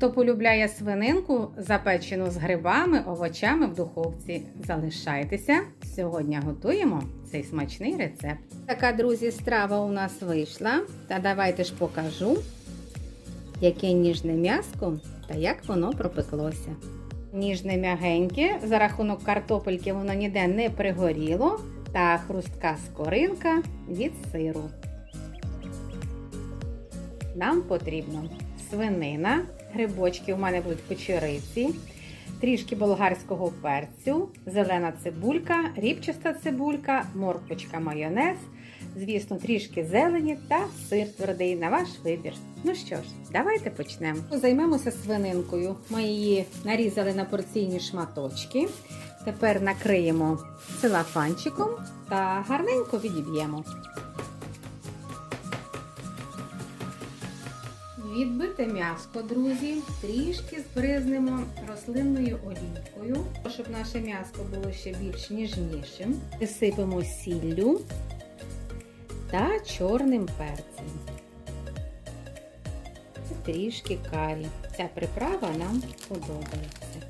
Хто полюбляє свининку, запечену з грибами, овочами в духовці, залишайтеся. Сьогодні готуємо цей смачний рецепт. Така, друзі, страва у нас вийшла. Та давайте ж покажу, яке ніжне м'яско та як воно пропеклося. Ніжне м'ягеньке, за рахунок картопельки воно ніде не пригоріло, та хрустка скоринка від сиру. Нам потрібно свинина, грибочки у мене будуть печериці, трішки болгарського перцю, зелена цибулька, рібчаста цибулька, морквочка, майонез, звісно, трішки зелені та сир твердий на ваш вибір. Ну що ж, давайте почнемо. Займемося свининкою. Ми її нарізали на порційні шматочки. Тепер накриємо целофанчиком та гарненько відіб'ємо. Відбите м'яско, друзі, трішки збризнемо рослинною олійкою, щоб наше м'яско було ще більш ніжнішим. Висипемо сіллю та чорним перцем. Трішки карі. Ця приправа нам подобається.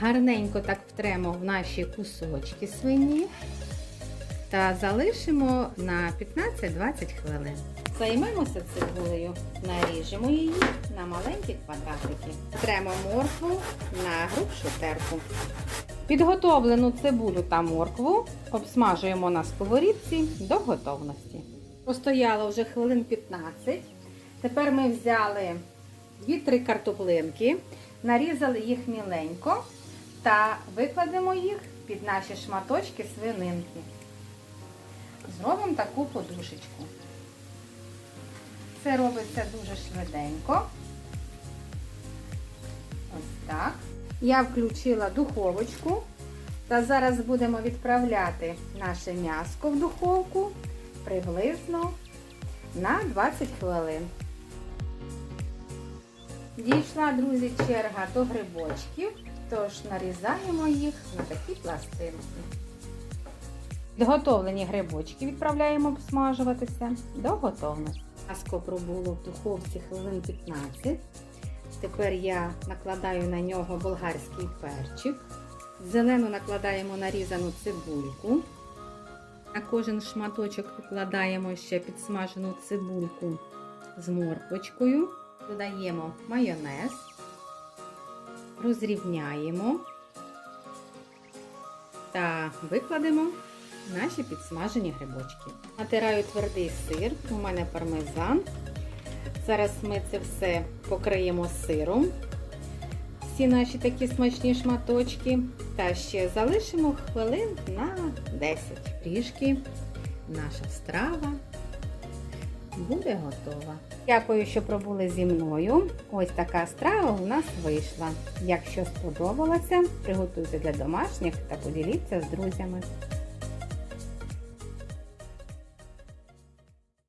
Гарненько так втремо в наші кусочки свині та залишимо на 15-20 хвилин. Займемося цибулею, наріжемо її на маленькі квадратики. Тремо моркву на грубшу терку. Підготовлену цибулю та моркву обсмажуємо на сковорідці до готовності. Постояло вже хвилин 15. Тепер ми взяли 2-3 картоплинки, нарізали їх міленько та викладемо їх під наші шматочки свининки. Зробимо таку подушечку. Це робиться дуже швиденько. Ось так. Я включила духовочку. Та зараз будемо відправляти наше м'яско в духовку приблизно на 20 хвилин. Дійшла, друзі, черга до грибочків, тож нарізаємо їх на такі пластинки. Підготовлені грибочки відправляємо обсмажуватися до готовності. М'яско пробуло в духовці хвилин 15. Тепер я накладаю на нього болгарський перчик. Зелену накладаємо нарізану цибульку. На кожен шматочок викладаємо ще підсмажену цибульку з морквочкою. Додаємо майонез, розрівняємо та викладемо наші підсмажені грибочки. Натираю твердий сир, у мене пармезан. Зараз ми це все покриємо сиром. Всі наші такі смачні шматочки. Та ще залишимо хвилин на 10. Трішки наша страва буде готова. Дякую, що пробули зі мною. Ось така страва у нас вийшла. Якщо сподобалося, приготуйте для домашніх та поділіться з друзями.